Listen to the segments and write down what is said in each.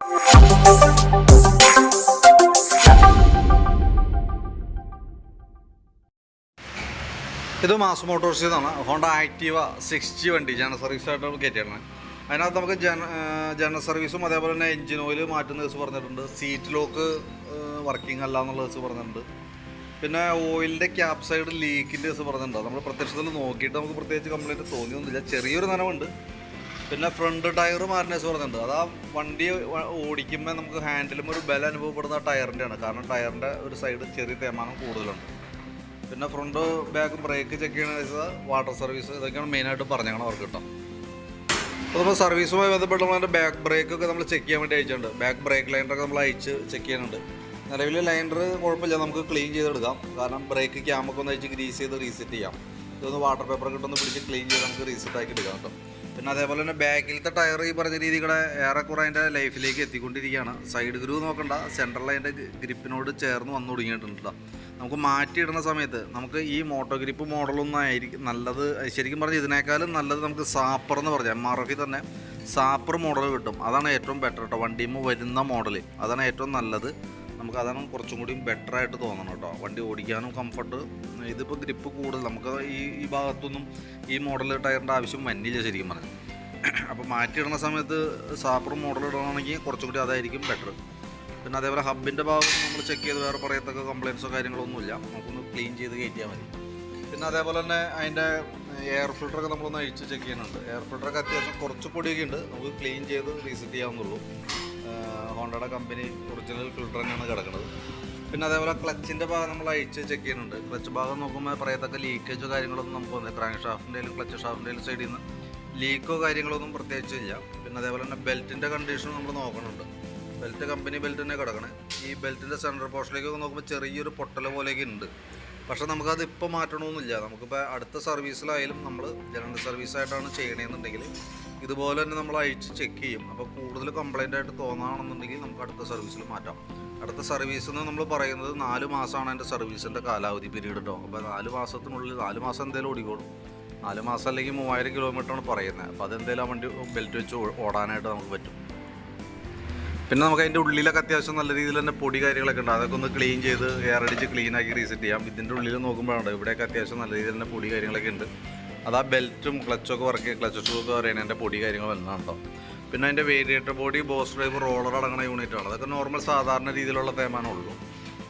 ഇത് മാസ് മോട്ടോഴ്സിൽ നിന്നാണ് ഹോണ്ട ആക്റ്റീവ സിക്സ്റ്റി വണ്ടി ജനറൽ സർവീസായിട്ട് കയറ്റിയിടണം. അതിനകത്ത് നമുക്ക് ജന ജനറൽ സർവീസും അതേപോലെ തന്നെ എഞ്ചിൻ ഓയിൽ മാറ്റുന്ന ദിവസം പറഞ്ഞിട്ടുണ്ട്. സീറ്റ് ലോക്ക് വർക്കിംഗ് അല്ല എന്നുള്ള ദിവസം പറഞ്ഞിട്ടുണ്ട്. പിന്നെ ഓയിലിന്റെ ക്യാപ് സൈഡ് ലീക്കിന്റെ ദിവസം പറഞ്ഞിട്ടുണ്ട്. നമ്മൾ പ്രത്യക്ഷത്തിൽ നോക്കിയിട്ട് നമുക്ക് പ്രത്യേകിച്ച് കംപ്ലൈന്റ് തോന്നിയൊന്നുമില്ല. ചെറിയൊരു നനവുണ്ട്. പിന്നെ ഫ്രണ്ട് ടയർ മാറിന കേസ് പറഞ്ഞിട്ടുണ്ട് അത് ആ വണ്ടി ഓടിക്കുമ്പോൾ നമുക്ക് ഹാൻഡിലും ഒരു ബല അനുഭവപ്പെടുന്ന ടയറിന്റെ ആണ് കാരണം ടയറിന്റെ ഒരു സൈഡ് ചെറിയ തേമാനം കൂടുതലുണ്ട്. പിന്നെ ഫ്രണ്ട് ബാക്ക് ബ്രേക്ക് ചെക്ക് ചെയ്യണ വാട്ടർ സർവീസ് ഇതൊക്കെയാണ് മെയിനായിട്ട് പറഞ്ഞാൽ അവർക്ക് കിട്ടാം അപ്പോൾ നമ്മൾ സർവീസുമായി ബന്ധപ്പെട്ട് നമ്മൾ അതിന്റെ ബാക്ക് ബ്രേക്ക് ഒക്കെ നമ്മൾ ചെക്ക് ചെയ്യാൻ വേണ്ടി അയച്ചിട്ടുണ്ട്. ബാക്ക് ബ്രേക്ക് ലൈനറൊക്കെ നമ്മൾ അയച്ച് ചെക്ക് ചെയ്യുന്നുണ്ട്. നിലവിൽ ലൈനർ കുഴപ്പമില്ല നമുക്ക് ക്ലീൻ ചെയ്തെടുക്കാം. കാരണം ബ്രേക്ക് ക്യാമൊക്കെ ഒന്ന് അയച്ച് ഗ്രീസ് ചെയ്ത് റീസെറ്റ് ചെയ്യാം. ഇതൊന്ന് വാട്ടർ പേപ്പർ ഇട്ടൊന്ന് പിടിച്ച് ക്ലീൻ ചെയ്ത് നമുക്ക് റീസെറ്റ് ആക്കി എടുക്കാം കേട്ടോ പിന്നെ അതേപോലെ തന്നെ ബാക്കിലത്തെ ടയർ ഈ പറഞ്ഞ രീതികളെ ഏറെക്കുറെ അതിന്റെ ലൈഫിലേക്ക് എത്തിക്കൊണ്ടിരിക്കുകയാണ്. സൈഡ് ഗ്രൂ നോക്കണ്ട സെൻട്രൽ അതിന്റെ ഗ്രിപ്പിനോട് ചേർന്ന് വന്നു തുടങ്ങിയിട്ടുണ്ട് ട്ടോ. നമുക്ക് മാറ്റിയിടുന്ന സമയത്ത് നമുക്ക് ഈ മോട്ടോ ഗ്രിപ്പ് മോഡലൊന്നും ആയിരിക്കും നല്ലത് ശരിക്കും പറഞ്ഞാൽ ഇതിനേക്കാളും നല്ലത് നമുക്ക് സാപ്പർ എന്ന് പറഞ്ഞാൽ എം ആർ എഫിൽ തന്നെ സാപ്പർ മോഡൽ കിട്ടും. അതാണ് ഏറ്റവും ബെറ്റർ കേട്ടോ വണ്ടിയുമ്പോൾ വരുന്ന മോഡൽ അതാണ് ഏറ്റവും നല്ലത്. നമുക്ക് അതാണ് കുറച്ചും കൂടി ബെറ്റർ ആയിട്ട് തോന്നണം കേട്ടോ. വണ്ടി ഓടിക്കാനും കംഫർട്ട് ഇതിപ്പോൾ ഗ്രിപ്പ് കൂടുതൽ. നമുക്ക് ഈ ഈ ഭാഗത്തൊന്നും ഈ മോഡൽ ടയറിന്റെ ആവശ്യം വന്നില്ല ശരിക്കും പറഞ്ഞാൽ അപ്പോൾ മാറ്റിയിടുന്ന സമയത്ത് സാപ്പർ മോഡൽ ഇടണമെങ്കിൽ കുറച്ചും കൂടി അതായിരിക്കും ബെറ്റർ പിന്നെ അതേപോലെ ഹബിന്റെ ഭാഗം നമ്മൾ ചെക്ക് ചെയ്ത് വേറെ പറയത്തക്ക കംപ്ലയിൻസോ കാര്യങ്ങളൊന്നുമില്ല. നമുക്കൊന്ന് ക്ലീൻ ചെയ്ത് കയറ്റിയാൽ മതി. പിന്നെ അതേപോലെ തന്നെ അതിന്റെ എയർ ഫിൽറ്ററൊക്കെ നമ്മളൊന്ന് അഴിച്ച് ചെക്ക് ചെയ്യുന്നുണ്ട്. എയർ ഫിൽട്ടറൊക്കെ അത്യാവശ്യം കുറച്ച് പൊടിയൊക്കെ ഉണ്ട്. നമുക്ക് ക്ലീൻ ചെയ്ത് റീസെറ്റ് ചെയ്യാവുന്നുള്ളൂ ഹോണ്ടയുടെ കമ്പനി ഒറിജിനൽ ഫിൽട്ടർ തന്നെയാണ് കിടക്കുന്നത്. പിന്നെ അതേപോലെ ക്ലച്ചിന്റെ ഭാഗം നമ്മൾ അഴിച്ച് ചെക്ക് ചെയ്യുന്നുണ്ട്. ക്ലച്ച് ഭാഗം നോക്കുമ്പോൾ പറയത്തക്ക ലീക്കേജോ കാര്യങ്ങളൊന്നും നമുക്ക് വന്നില്ല. ക്രാങ്ക് ഷാഫ്റ്റിന്റെയും ക്ലച്ച് ഷാഫ്റ്റിന്റെയും സൈഡിൽ നിന്ന് ലീക്കോ കാര്യങ്ങളൊന്നും പ്രത്യേകിച്ച് ഇല്ല. പിന്നെ അതേപോലെ തന്നെ ബെൽറ്റിന്റെ കണ്ടീഷൻ നമ്മൾ നോക്കണുണ്ട് ബെൽറ്റ് കമ്പനി ബെൽറ്റ് തന്നെ കിടക്കണേ. ഈ ബെൽറ്റിന്റെ സെന്റർ പോർഷനിലേക്ക് നോക്കുമ്പോൾ ചെറിയൊരു പൊട്ടൽ പോലെയൊക്കെ ഉണ്ട്. പക്ഷെ നമുക്കത് ഇപ്പോൾ മാറ്റണമെന്നില്ല നമുക്കിപ്പോൾ അടുത്ത സർവീസിലായാലും നമ്മൾ ജനറൽ സർവീസായിട്ടാണ് ചെയ്യണമെന്നുണ്ടെങ്കിൽ ഇതുപോലെ തന്നെ നമ്മൾ അഴിച്ച് ചെക്ക് ചെയ്യും. അപ്പോൾ കൂടുതൽ കംപ്ലൈന്റ് ആയിട്ട് തോന്നുകയാണെന്നുണ്ടെങ്കിൽ നമുക്ക് അടുത്ത സർവീസിൽ മാറ്റാം. അടുത്ത സർവീസ് എന്ന് നമ്മൾ പറയുന്നത് നാല് മാസമാണ് എന്റെ സർവീസിന്റെ കാലാവധി പീരീഡ് കേട്ടോ അപ്പോൾ നാല് മാസത്തിനുള്ളിൽ നാല് മാസം എന്തേലും ഓടിക്കോളും. നാല് മാസം അല്ലെങ്കിൽ മൂവായിരം കിലോമീറ്ററാണ് പറയുന്നത്. അപ്പോൾ അതെന്തേലും ആ വണ്ടി ബെൽറ്റ് വെച്ച് ഓടാനായിട്ട് നമുക്ക് പറ്റും. പിന്നെ നമുക്ക് അതിന്റെ ഉള്ളിലൊക്കെ അത്യാവശ്യം നല്ല രീതിയിൽ തന്നെ പൊടി കാര്യങ്ങളൊക്കെ ഉണ്ട്. അതൊക്കെ ഒന്ന് ക്ലീൻ ചെയ്ത് എയർ അടിച്ച് ക്ലീൻ ആക്കി റീസെറ്റ് ചെയ്യാം. ഇതിന്റെ ഉള്ളിൽ നോക്കുമ്പോഴാണ് ഇവിടെയൊക്കെ അത്യാവശ്യം നല്ല രീതിയിൽ തന്നെ പൊടി കാര്യങ്ങളൊക്കെ ഉണ്ട്. അത് ആ ബെൽറ്റും ക്ലച്ചൊക്കെ വർക്ക് ക്ലച്ച് ഷൂക്കെ പറയുന്നതിന്റെ പൊടി കാര്യങ്ങൾ വരുന്നതാണ് പിന്നെ അതിന്റെ variator body boss drive roller അടങ്ങുന്ന യൂണിറ്റാണ് അതൊക്കെ നോർമൽ സാധാരണ രീതിയിലുള്ള തേമാനുള്ളൂ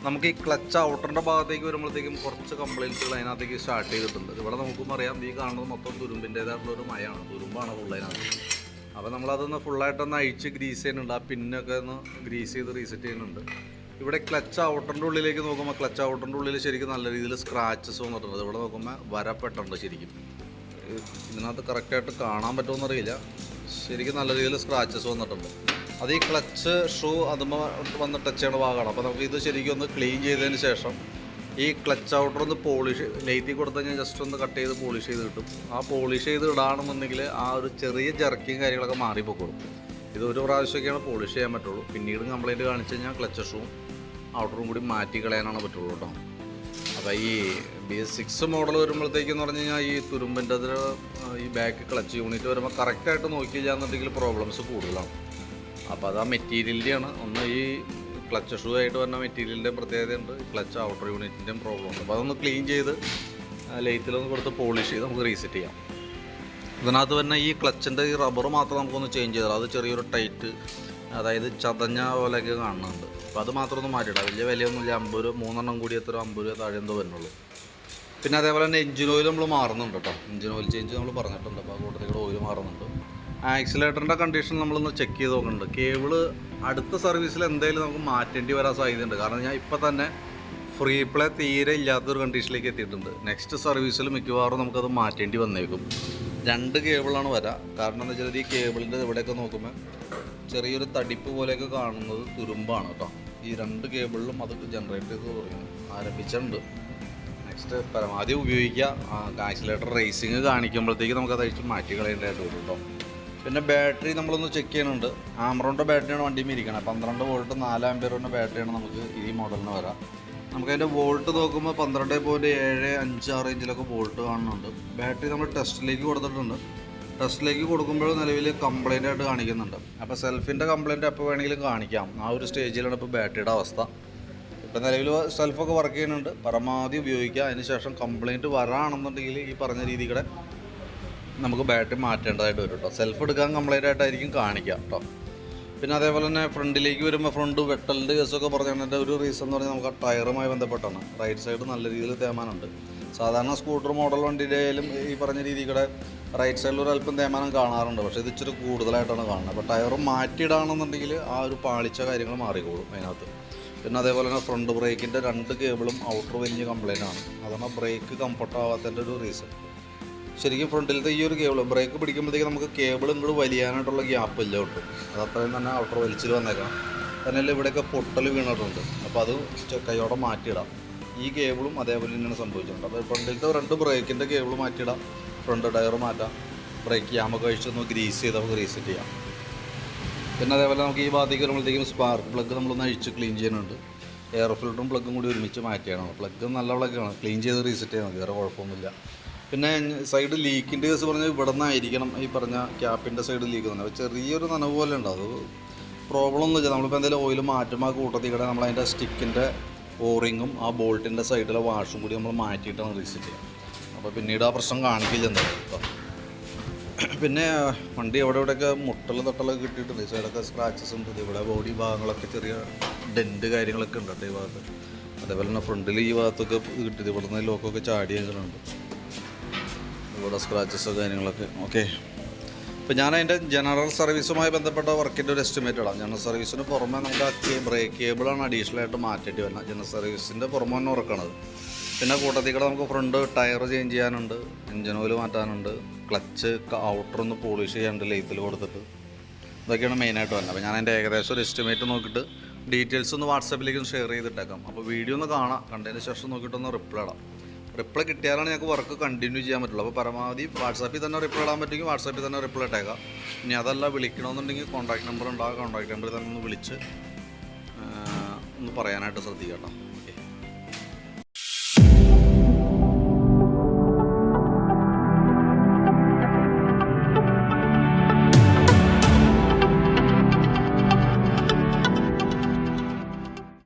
നമുക്ക് ഈ ക്ലച്ച് ഔട്ടറിന്റെ ഭാഗത്തേക്ക് വരുമ്പോഴത്തേക്കും കുറച്ച് കംപ്ലയിൻസുകൾ അതിനകത്തേക്ക് സ്റ്റാർട്ട് ചെയ്തിട്ടുണ്ട്. ഇവിടെ നമുക്കും അറിയാം ഈ കാണുന്നത് മൊത്തം തുരുമ്പിന്റേതായിട്ടുള്ള ഒരു മയമാണ് തുരുമ്പാണ് ഫുള്ളതിനകത്ത് അപ്പോൾ നമ്മളതൊന്ന് ഫുള്ളായിട്ടൊന്ന് അഴിച്ച് ഗ്രീസ് ചെയ്യുന്നുണ്ട്. ആ പിന്നൊക്കെ ഒന്ന് ഗ്രീസ് ചെയ്ത് റീസെറ്റ് ചെയ്യുന്നുണ്ട്. ഇവിടെ ക്ലച്ച് ഔട്ടറിന്റെ ഉള്ളിലേക്ക് നോക്കുമ്പോൾ ക്ലച്ച് ഔട്ടറിന്റെ ഉള്ളിൽ ശരിക്കും നല്ല രീതിയിൽ സ്ക്രാച്ചസ് വന്നിട്ടുണ്ട്. ഇവിടെ നോക്കുമ്പോൾ വരപ്പെട്ടുണ്ട് ശരിക്കും. ഇതിനകത്ത് കറക്റ്റായിട്ട് കാണാൻ പറ്റുമെന്നറിയില്ല ശരിക്കും നല്ല രീതിയിൽ സ്ക്രാച്ചസ് വന്നിട്ടുണ്ട്. അത് ഈ ക്ലച്ച് ഷൂ അതുമ്പോൾ വന്ന് ടച്ച് ചെയ്യണ ഭാഗമാണ്. അപ്പോൾ നമുക്ക് ഇത് ശരിക്കും ഒന്ന് ക്ലീൻ ചെയ്തതിന് ശേഷം ഈ ക്ലച്ച് ഔട്ടർ ഒന്ന് പോളിഷ് ലൈറ്റിൽ കൊടുത്തു കഴിഞ്ഞാൽ ജസ്റ്റ് ഒന്ന് കട്ട് ചെയ്ത് പോളിഷ് ചെയ്ത് കിട്ടും. ആ പോളിഷ് ചെയ്ത് ഇടാണെന്നുണ്ടെങ്കിൽ ആ ഒരു ചെറിയ ജർക്കിയും കാര്യങ്ങളൊക്കെ മാറിപ്പോക്കോളും ഇത് ഒരു പ്രാവശ്യമൊക്കെയാണ് പോളിഷ് ചെയ്യാൻ പറ്റുള്ളൂ. പിന്നീട് കംപ്ലൈന്റ് കാണിച്ചു കഴിഞ്ഞാൽ ക്ലച്ച് ഷൂവും ഔട്ടറും കൂടി മാറ്റി കളയാനാണ് പറ്റുള്ളൂ കേട്ടോ അപ്പോൾ ഈ ബി എസ് സിക്സ് മോഡൽ വരുമ്പോഴത്തേക്കെന്ന് പറഞ്ഞു കഴിഞ്ഞാൽ ഈ തുരുമ്പിന്റെ അതിൽ ഈ ബാക്ക് ക്ലച്ച് യൂണിറ്റ് വരുമ്പോൾ കറക്റ്റായിട്ട് നോക്കിയില്ല എന്നുണ്ടെങ്കിൽ പ്രോബ്ലംസ് കൂടുതലാണ്. അപ്പോൾ അത് ആ മെറ്റീരിയലിന്റെയാണ് ഒന്ന് ഈ ക്ലച്ച് ഷൂ ആയിട്ട് വരുന്ന മെറ്റീരിയലിന്റെ പ്രത്യേകതയുണ്ട്. ക്ലച്ച് ഔട്ടർ യൂണിറ്റിന്റെയും പ്രോബ്ലം ഉണ്ട്. അപ്പോൾ അതൊന്ന് ക്ലീൻ ചെയ്ത് ലൈറ്റിലൊന്ന് കൊടുത്ത് പോളിഷ് ചെയ്ത് നമുക്ക് റീസെറ്റ് ചെയ്യാം. ഇതിനകത്ത് തന്നെ ഈ ക്ലച്ചിന്റെ ഈ റബ്ബർ മാത്രം നമുക്കൊന്ന് ചേഞ്ച് ചെയ്താൽ അത് ചെറിയൊരു ടൈറ്റ് അതായത് ചതഞ്ഞ പോലെയൊക്കെ കാണുന്നുണ്ട്. അപ്പോൾ അത് മാത്രം ഒന്ന് മാറ്റിയിടാം. വലിയ വിലയൊന്നുമില്ല. അമ്പത് രൂപ മൂന്നെണ്ണം കൂടി എത്ര അമ്പത് രൂപ താഴെ എന്തോ വരുന്നുള്ളൂ. പിന്നെ അതേപോലെ തന്നെ എഞ്ചിൻ ഓയിൽ നമ്മൾ മാറുന്നുണ്ട് കേട്ടോ. എഞ്ചിൻ ഓയിൽ ചേഞ്ച് നമ്മൾ പറഞ്ഞിട്ടുണ്ട്. അപ്പോൾ കൂട്ടത്തിൽ ഓയിൽ മാറുന്നുണ്ട്. ആക്സിലേറ്ററിന്റെ കണ്ടീഷൻ നമ്മളൊന്ന് ചെക്ക് ചെയ്ത് നോക്കുന്നുണ്ട്. കേബിൾ അടുത്ത സർവീസിൽ എന്തായാലും നമുക്ക് മാറ്റേണ്ടി വരാൻ സാധ്യതയുണ്ട്. കാരണം ഞാൻ ഇപ്പം തന്നെ ഫ്രീ പ്ലേ തീരെ ഇല്ലാത്തൊരു കണ്ടീഷനിലേക്ക് എത്തിയിട്ടുണ്ട്. നെക്സ്റ്റ് സർവീസിൽ മിക്കവാറും നമുക്കത് മാറ്റേണ്ടി വന്നേക്കും. രണ്ട് കേബിളാണ് വരാം. കാരണം എന്താ വെച്ചാൽ ഈ കേബിളിന്റെ ഇവിടെയൊക്കെ നോക്കുമ്പോൾ ചെറിയൊരു തടിപ്പ് പോലെയൊക്കെ കാണുന്നത് തുരുമ്പാണ് കേട്ടോ. ഈ രണ്ട് കേബിളിലും അത് ജനറേറ്റ് ചെയ്ത് തുടങ്ങി. ആരംഭിച്ചിട്ടുണ്ട്. നെക്സ്റ്റ് പരമാവധി ഉപയോഗിക്കുക. ആക്സിലേറ്റർ റേസിങ് കാണിക്കുമ്പോഴത്തേക്ക് നമുക്കത് അയച്ച് മാറ്റി കളയേണ്ടതായിട്ട് വരും കേട്ടോ. പിന്നെ ബാറ്ററി നമ്മളൊന്ന് ചെക്ക് ചെയ്യുന്നുണ്ട്. ആമറോണിന്റെ ബാറ്ററിയാണ് വണ്ടിയിൽ ഇരിക്കണം പന്ത്രണ്ട് വോൾട്ട് നാല് ആംബിയറിന്റെ ബാറ്ററിയാണ് നമുക്ക് ഈ മോഡലിന് വരാം. നമുക്കതിന്റെ വോൾട്ട് നോക്കുമ്പോൾ പന്ത്രണ്ട് പോയിന്റ് ഏഴ് അഞ്ച് ആ റേഞ്ചിലൊക്കെ വോൾട്ട് കാണുന്നുണ്ട്. ബാറ്ററി നമ്മൾ ടെസ്റ്റിലേക്ക് കൊടുത്തിട്ടുണ്ട്. ടെസ്റ്റിലേക്ക് കൊടുക്കുമ്പോൾ നിലവിൽ കംപ്ലൈന്റ് ആയിട്ട് കാണിക്കുന്നുണ്ട്. അപ്പോൾ സെൽഫിന്റെ കംപ്ലൈന്റ് എപ്പോൾ വേണമെങ്കിലും കാണിക്കാം. ആ ഒരു സ്റ്റേജിലാണ് ഇപ്പോൾ ബാറ്ററിയുടെ അവസ്ഥ. ഇപ്പം നിലവിൽ സെൽഫൊക്കെ വർക്ക് ചെയ്യുന്നുണ്ട്. പരമാവധി ഉപയോഗിക്കുക അതിന് ശേഷം കംപ്ലൈന്റ് വരാണെന്നുണ്ടെങ്കിൽ ഈ പറഞ്ഞ രീതിയുടെ നമുക്ക് ബാറ്ററി മാറ്റേണ്ടതായിട്ട് വരും കേട്ടോ സെൽഫ് എടുക്കാൻ കംപ്ലൈന്റ് ആയിട്ടായിരിക്കും കാണിക്കുക കേട്ടോ പിന്നെ അതേപോലെ തന്നെ ഫ്രണ്ടിലേക്ക് വരുമ്പോൾ ഫ്രണ്ട് വെട്ടലിന്റെ കേസൊക്കെ പറഞ്ഞതിന്റെ ഒരു റീസൺ എന്ന് പറഞ്ഞാൽ നമുക്ക് ആ ടയറുമായി ബന്ധപ്പെട്ടാണ് റൈറ്റ് സൈഡ് നല്ല രീതിയിൽ തേമാനുണ്ട് സാധാരണ സ്കൂട്ടർ മോഡൽ വണ്ടിയിലായാലും ഈ പറഞ്ഞ രീതിയുടെ റൈറ്റ് സൈഡിൽ ഒരു അല്പം തേമാനം കാണാറുണ്ട്. പക്ഷേ ഇത് ഇച്ചിരി കൂടുതലായിട്ടാണ് കാണുന്നത്. അപ്പോൾ ടയർ മാറ്റിയിടാണെന്നുണ്ടെങ്കിൽ ആ ഒരു പാളിച്ച കാര്യങ്ങൾ മാറിക്കോളും അതിനകത്ത്. പിന്നെ അതേപോലെ തന്നെ ഫ്രണ്ട് ബ്രേക്കിന്റെ രണ്ട് കേബിളും ഔട്ടർ വലിയ കംപ്ലൈന്റ് ആണ്. അതാണ് ബ്രേക്ക് കംഫർട്ട് ആവാത്തതിന്റെ ഒരു റീസൺ ശരിക്കും ഫ്രണ്ടിലത്തെ ഈ ഒരു കേബിൾ ബ്രേക്ക് പിടിക്കുമ്പോഴത്തേക്ക് നമുക്ക് കേബിൾ ഇങ്ങോട്ട് വലിയാനായിട്ടുള്ള ഗ്യാപ്പ് ഇല്ല ഒട്ടും അത് അത്രയും തന്നെ ഔട്ടർ വലിച്ചിൽ വന്നേക്കാം തന്നെയല്ല ഇവിടെയൊക്കെ പൊട്ടൽ വീണിട്ടുണ്ട്. അപ്പോൾ അത് കൈയോടെ മാറ്റിയിടാം. ഈ കേബിളും അതേപോലെ തന്നെയാണ് സംഭവിച്ചിട്ടുണ്ട്. അപ്പോൾ ഫ്രണ്ടിലത്തെ രണ്ട് ബ്രേക്കിന്റെ കേബിൾ മാറ്റിയിടാം. ഫ്രണ്ട് ടയർ മാറ്റാം. ബ്രേക്ക് യാമൊക്കെ കഴിച്ചൊന്ന് ഗ്രീസ് ചെയ്ത് നമുക്ക് റീസെറ്റ് ചെയ്യാം. പിന്നെ അതേപോലെ നമുക്ക് ഈ ഭാഗത്തേക്ക് വരുമ്പോഴത്തേക്കും സ്പാർക്ക് പ്ലഗ് നമ്മളൊന്ന് അഴിച്ച് ക്ലീൻ ചെയ്യാനുണ്ട് എയർ ഫിൽറ്ററും പ്ലഗും കൂടി ഒരുമിച്ച് മാറ്റിയാണ്. പ്ലഗ് നല്ല പ്ലഗാണ് ക്ലീൻ ചെയ്ത് റീസെറ്റ് ചെയ്യാൻ മതി വേറെ കുഴപ്പമൊന്നുമില്ല. പിന്നെ സൈഡ് ലീക്കിന്റെ കേസ് പറഞ്ഞാൽ ഇവിടെ നിന്നായിരിക്കണം ഈ പറഞ്ഞ ക്യാപ്പിന്റെ സൈഡ് ലീക്ക് തന്നെ അപ്പോൾ ചെറിയൊരു നനവ് പോലെ ഉണ്ട്. അത് പ്രോബ്ലം ഒന്നും ഇല്ല നമ്മളിപ്പോൾ എന്തെങ്കിലും ഓയിൽ മാറ്റുമ്പോൾ ആ കൂട്ടത്തിൽ കൂടെ നമ്മൾ അതിന്റെ സ്റ്റിക്കിന്റെ ഓറിങ്ങും ആ ബോൾട്ടിന്റെ സൈഡിലെ വാഷും കൂടി നമ്മൾ മാറ്റിയിട്ടാണ് റീസെറ്റ് ചെയ്യുക അപ്പോൾ പിന്നീട് ആ പ്രശ്നം കാണിക്കില്ല എന്തായാലും പിന്നെ വണ്ടി എവിടെ എവിടെയൊക്കെ മുട്ടലും തട്ടലൊക്കെ കിട്ടിയിട്ടുണ്ട്. സൈഡൊക്കെ സ്ക്രാച്ചസ് ഉണ്ട്. ഇവിടെ ബോഡി ഭാഗങ്ങളൊക്കെ ചെറിയ ഡെന്റ് കാര്യങ്ങളൊക്കെ ഉണ്ട് കേട്ടോ ഈ ഭാഗത്ത്. അതേപോലെ തന്നെ ഫ്രണ്ടിൽ ഈ ഭാഗത്തൊക്കെ കിട്ടിയത്. ഇവിടെ നിന്ന് ലോക്കൊക്കെ ചാടി അങ്ങനെയുണ്ട് ഇവിടെ സ്ക്രാച്ചസ് കാര്യങ്ങളൊക്കെ. ഓക്കെ ഇപ്പോൾ ഞാൻ അതിന്റെ ജനറൽ സർവീസുമായി ബന്ധപ്പെട്ട വർക്കിന്റെ ഒരു എസ്റ്റിമേറ്റ് ഇടാം. ജനറൽ സർവീസിന് പുറമെ നമുക്ക് ബ്രേക്ക് കേബിളാണ് അഡീഷണൽ ആയിട്ട് മാറ്റേണ്ടി വരുന്നത്. ജനറൽ സർവീസിന്റെ പുറമെ തന്നെ ഉറക്കണത്. പിന്നെ കൂട്ടത്തിൽ കൂടെ നമുക്ക് ഫ്രണ്ട് ടയർ ചേഞ്ച് ചെയ്യാനുണ്ട് എഞ്ചിൻ ഓയിൽ മാറ്റാനുണ്ട് ക്ലച്ച് ഔട്ടർ ഒന്ന് പോളിഷ് ചെയ്യാനുണ്ട് ലെയ്ത്തിൽ കൊടുത്തിട്ട്. ഇതൊക്കെയാണ് മെയിനായിട്ട് വരുന്നത്. അപ്പോൾ ഞാൻ അതിന്റെ ഏകദേശം ഒരു എസ്റ്റിമേറ്റ് നോക്കിയിട്ട് ഡീറ്റെയിൽസ് ഒന്ന് വാട്സാപ്പിലേക്ക് ഷെയർ ചെയ്തിട്ടേക്കാം. അപ്പോൾ വീഡിയോ ഒന്ന് കാണാം. കണ്ടതിന് ശേഷം നോക്കിയിട്ടൊന്ന് റിപ്ലൈ ഇടാം. റിപ്ലൈ കിട്ടിയാലാണ് ഞങ്ങൾക്ക് വർക്ക് കണ്ടിന്യൂ ചെയ്യാൻ പറ്റുള്ളൂ. അപ്പോൾ പരമാവധി വാട്സാപ്പിൽ തന്നെ റിപ്ലൈ ഇടാൻ പറ്റുമെങ്കിൽ വാട്സാപ്പിൽ തന്നെ റിപ്ലൈ ഇട്ടേക്കാം. ഇനി അതല്ല വിളിക്കണമെന്നുണ്ടെങ്കിൽ കോൺടാക്ട് നമ്പർ ഉണ്ടാകും കോൺടാക്ട് നമ്പറിൽ തന്നെ ഒന്ന് വിളിച്ച് ഒന്ന് പറയാനായിട്ട് ശ്രദ്ധിക്കാം കേട്ടോ.